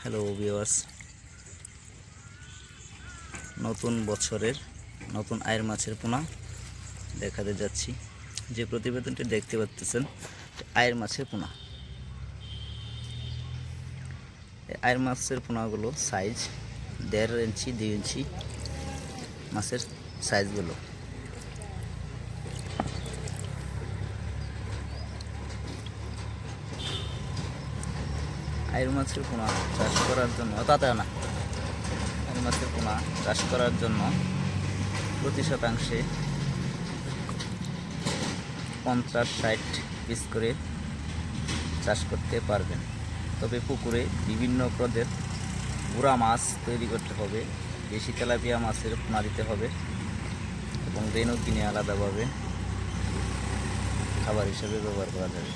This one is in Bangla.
হ্যালো ভিওয়ার্স নতুন বছরের, নতুন আয়ের মাছের পোনা দেখাতে যাচ্ছি। যে প্রতিবেদনটি দেখতে পাচ্ছেন আয়ের মাছের পোনা। আয়ের মাছের পোনাগুলো সাইজ দেড় ইঞ্চি দুই ইঞ্চি মাছের সাইজগুলো আয়ের মাছের পোনা চাষ করার জন্য তাতে না আয়ের মাছের পোনা চাষ করার জন্য প্রতি শতাংশে পঞ্চাশ, ষাট পিস করে চাষ করতে পারবেন। তবে পুকুরে বিভিন্ন প্রদের গুড়া মাছ তৈরি করতে হবে বেশি তেলাপিয়া মাছের পোনা দিতে হবে এবং রেনও কিনে আলাদাভাবে খাবার হিসেবে ব্যবহার করা যাবে।